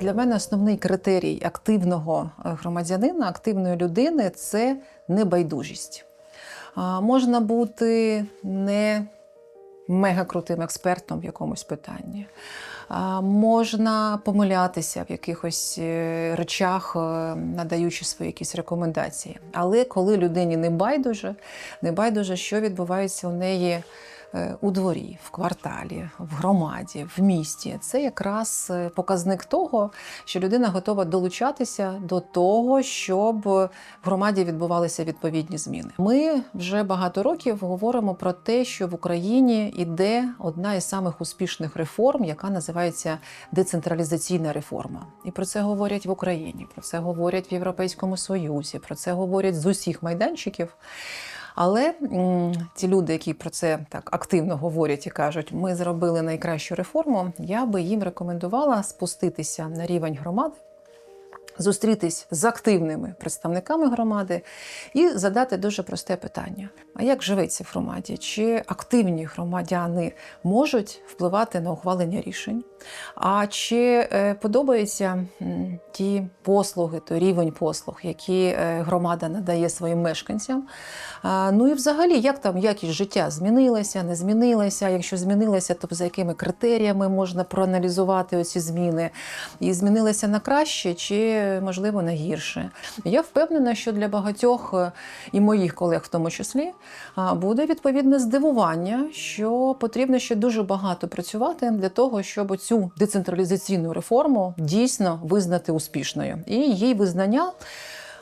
Для мене основний критерій активного е, громадянина, активної людини це небайдужість. Можна бути не мега крутим експертом в якомусь питанні. Можна помилятися в якихось е, речах, е, надаючи свої якісь рекомендації. Але коли людині не байдуже, не байдуже, що відбувається у неї у дворі, в кварталі, в громаді, в місті, це якраз е, показник того, що людина готова долучатися до того, щоб в громаді відбувалися відповідні зміни. Ми вже багато років говоримо про те, що в Україні іде одна із самих успішних реформ, яка називається децентралізаційна реформа. І про це говорять в Україні, про це говорять в Європейському Союзі, про це говорять з усіх майданчиків. Але ті люди, які про це так активно говорять і кажуть, ми зробили найкращу реформу, я би їм рекомендувала спуститися на рівень громади, зустрітись з активними представниками громади і задати дуже просте питання: а як живеться в громаді? Чи активні громадяни можуть впливати на ухвалення рішень? А чи е, подобаються ті послуги, той рівень послуг, які е, громада надає своїм мешканцям? Ну і взагалі, як там якість життя змінилася, не змінилася? Якщо змінилася, то за якими критеріями можна проаналізувати оці зміни? І змінилася на краще чи можливо на гірше? Я впевнена, що для багатьох е, і моїх колег, в тому числі, буде відповідне здивування, що потрібно ще дуже багато працювати для того, щоб цю децентралізаційну реформу дійсно визнати успішною. І її визнання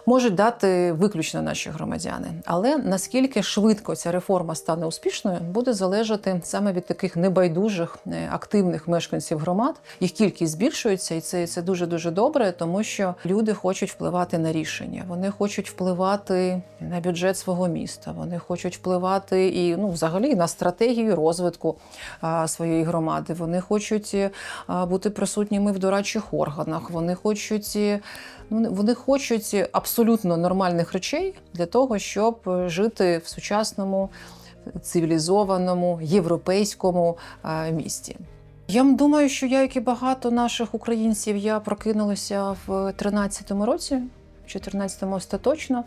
можуть дати виключно наші громадяни. Але наскільки швидко ця реформа стане успішною, буде залежати саме від таких небайдужих е, активних мешканців громад. Їх кількість збільшується, і це, це дуже дуже добре, тому що люди хочуть впливати на рішення. Вони хочуть впливати на бюджет свого міста. Вони хочуть впливати і ну, взагалі на стратегію розвитку а, своєї громади. Вони хочуть а, бути присутніми в дорадчих органах. Вони хочуть. е, Ну, вони хочуть абсолютно нормальних речей для того, щоб жити в сучасному, цивілізованому, європейському е, місті. Я думаю, що я, як і багато наших українців, я прокинулася в 13-му році, в 14-му остаточно.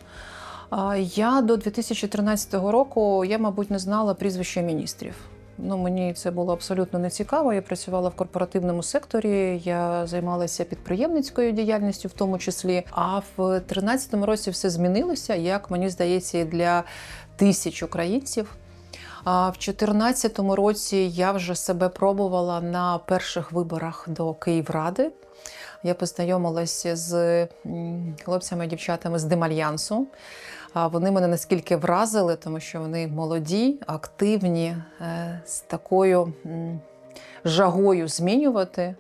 Я до 2013 року я, мабуть, не знала прізвища міністрів. Ну, мені це було абсолютно не цікаво. Я працювала в корпоративному секторі, я займалася підприємницькою діяльністю, в тому числі. А в 2013 році все змінилося, як мені здається, і для тисяч українців. А в 2014 році я вже себе пробувала на перших виборах до Київради. Я познайомилася з хлопцями і дівчатами з Демальянсу. Вони мене наскільки вразили, тому що вони молоді, активні, е, з такою жагою змінювати.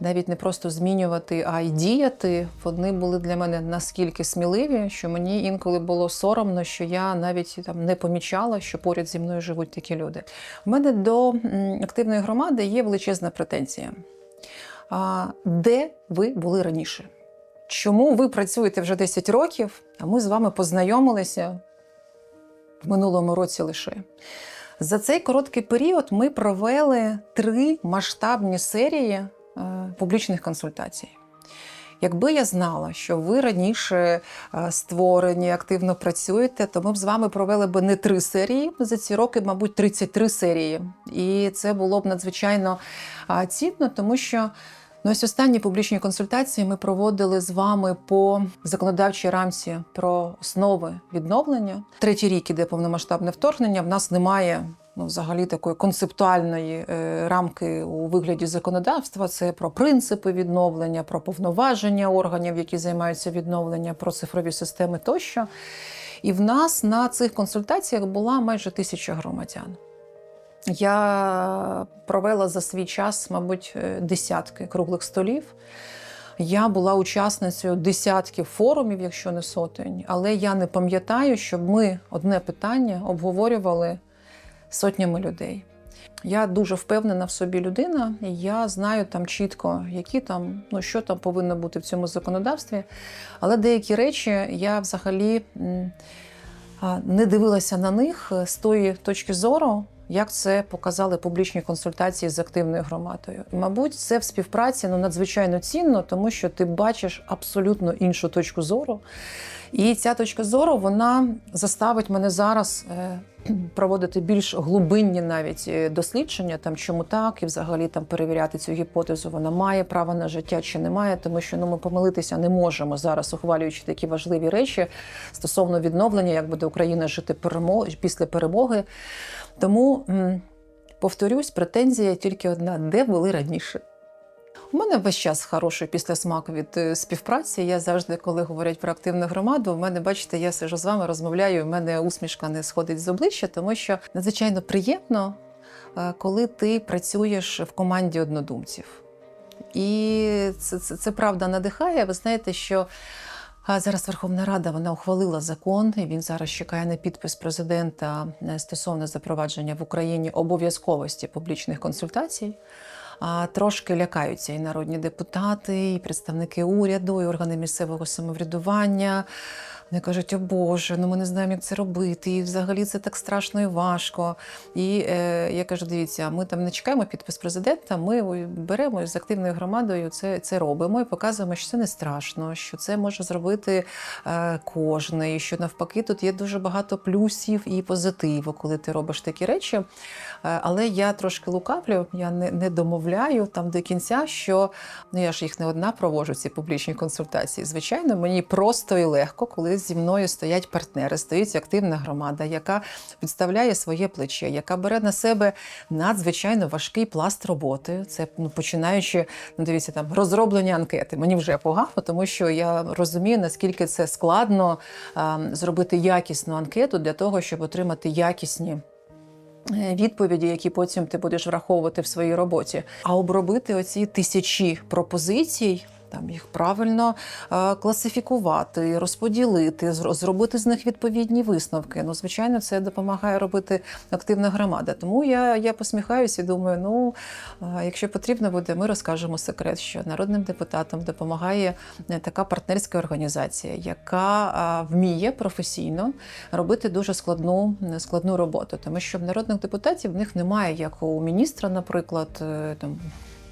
Навіть не просто змінювати, а й діяти. Вони були для мене наскільки сміливі, що мені інколи було соромно, що я навіть там не помічала, що поряд зі мною живуть такі люди. У мене до активної громади є величезна претензія. А де ви були раніше? Чому ви працюєте вже 10 років, а ми з вами познайомилися в минулому році лише? За цей короткий період ми провели три масштабні серії е, публічних консультацій. Якби я знала, що ви раніше е, створені, активно працюєте, то ми б з вами провели б не три серії за ці роки, мабуть, 33 серії. І це було б надзвичайно цінно, тому що ну, ось останні публічні консультації ми проводили з вами по законодавчій рамці про основи відновлення. Третій рік іде повномасштабне вторгнення. В нас немає. Ну, взагалі такої концептуальної е, рамки у вигляді законодавства це про принципи відновлення, про повноваження органів, які займаються відновленням, про цифрові системи тощо. І в нас на цих консультаціях була майже тисяча громадян. Я провела за свій час, мабуть, е, десятки круглих столів. Я була учасницею десятків форумів, якщо не сотень, але я не пам'ятаю, щоб ми одне питання обговорювали сотнями людей. Я дуже впевнена в собі людина, і я знаю там чітко, які там, ну що там повинно бути в цьому законодавстві. Але деякі речі я взагалі не дивилася на них з тої точки зору, як це показали публічні консультації з активною громадою. Мабуть, це в співпраці ну, надзвичайно цінно, тому що ти бачиш абсолютно іншу точку зору. І ця точка зору вона заставить мене зараз е, проводити більш глибинні навіть е, дослідження, там чому так, і взагалі там перевіряти цю гіпотезу. Вона має право на життя чи не має, тому що ну ми помилитися не можемо зараз, ухвалюючи такі важливі речі стосовно відновлення, як буде Україна жити перемоги після перемоги. Тому повторюсь, претензія тільки одна: де були раніше. У мене весь час хороший післясмак від е, співпраці. Я завжди, коли говорять про активну громаду, в мене, бачите, я сижу з вами, розмовляю, в мене усмішка не сходить з обличчя, тому що надзвичайно приємно, е, коли ти працюєш в команді однодумців. І це, це, це правда надихає. Ви знаєте, що зараз Верховна Рада вона ухвалила закон, і він зараз чекає на підпис президента е, стосовно запровадження в Україні обов'язковості публічних консультацій. Трошки лякаються і народні депутати, і представники уряду, і органи місцевого самоврядування. Вони кажуть, о Боже, ну ми не знаємо, як це робити, і взагалі це так страшно і важко. І е, я кажу: дивіться, ми там не чекаємо підпис президента, ми беремо з активною громадою це, це робимо і показуємо, що це не страшно, що це може зробити е, кожен, і що навпаки тут є дуже багато плюсів і позитиву, коли ти робиш такі речі. Е, але я трошки лукавлю, я не, не домовляю там до кінця, що ну я ж їх не одна проводжу, ці публічні консультації. Звичайно, мені просто і легко, коли зі мною стоять партнери, стоїть активна громада, яка підставляє своє плече, яка бере на себе надзвичайно важкий пласт роботи. Це ну, починаючи, ну дивіться, там розроблення анкети. Мені вже погано, тому що я розумію, наскільки це складно а, зробити якісну анкету для того, щоб отримати якісні. е, Відповіді, які потім ти будеш враховувати в своїй роботі, а обробити оці тисячі пропозицій, там їх правильно е, класифікувати, розподілити, зробити з них відповідні висновки. Ну, звичайно, це допомагає робити активна громада. Тому я, я посміхаюся і думаю, ну е, якщо потрібно буде, ми розкажемо секрет, що народним депутатам допомагає е, така партнерська організація, яка вміє професійно робити дуже складну, складну роботу. Тому що в народних депутатів в них немає, як у міністра, наприклад, там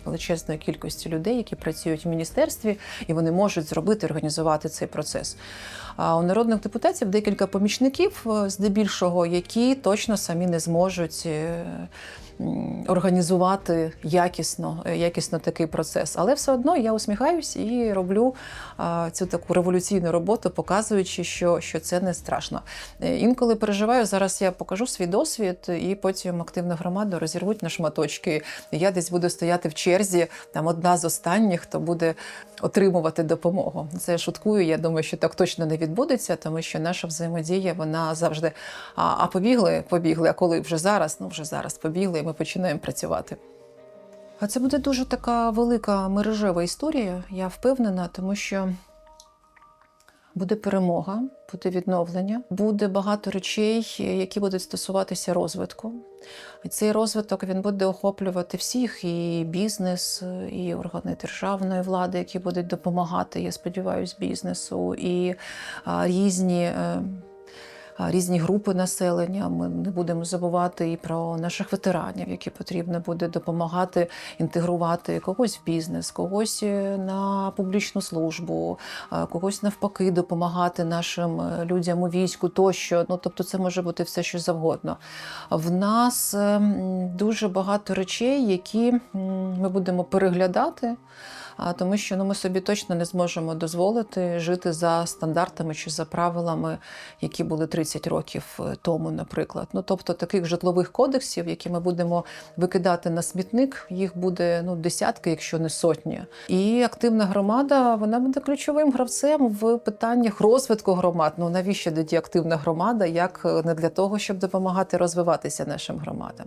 величезної кількості людей, які працюють в міністерстві, і вони можуть зробити, організувати цей процес. А у народних депутатів декілька помічників, е, здебільшого, які точно самі не зможуть. Організувати якісно, е, якісно такий процес, але все одно я усміхаюсь і роблю цю таку революційну роботу, показуючи, що, що це не страшно. Е, Інколи переживаю, зараз я покажу свій досвід, і потім активну громаду розірвуть на шматочки. Я десь буду стояти в черзі, там одна з останніх, хто буде отримувати допомогу. Це я шуткую. Я думаю, що так точно не відбудеться, тому що наша взаємодія вона завжди. А, а побігли, побігли. А коли вже зараз, ну вже зараз побігли, і ми починаємо працювати. А це буде дуже така велика мережева історія, я впевнена, тому що буде перемога, буде відновлення, буде багато речей, які будуть стосуватися розвитку. І цей розвиток він буде охоплювати всіх, і бізнес, і органи державної влади, які будуть допомагати, я сподіваюся, бізнесу, і різні. Різні групи населення. Ми не будемо забувати і про наших ветеранів, які потрібно буде допомагати інтегрувати когось в бізнес, когось е, на публічну службу, когось навпаки допомагати нашим е, людям у війську тощо. Ну тобто, це може бути все, що завгодно. В нас е, дуже багато речей, які ми будемо переглядати. А тому що ну, ми собі точно не зможемо дозволити жити за стандартами чи за правилами, які були 30 років е, тому, наприклад. Ну тобто таких житлових кодексів, які ми будемо викидати на смітник, їх буде ну десятки, якщо не сотні. І активна громада вона буде ключовим гравцем в питаннях розвитку громад. Ну навіщо тоді активна громада, як е, не для того, щоб допомагати розвиватися нашим громадам?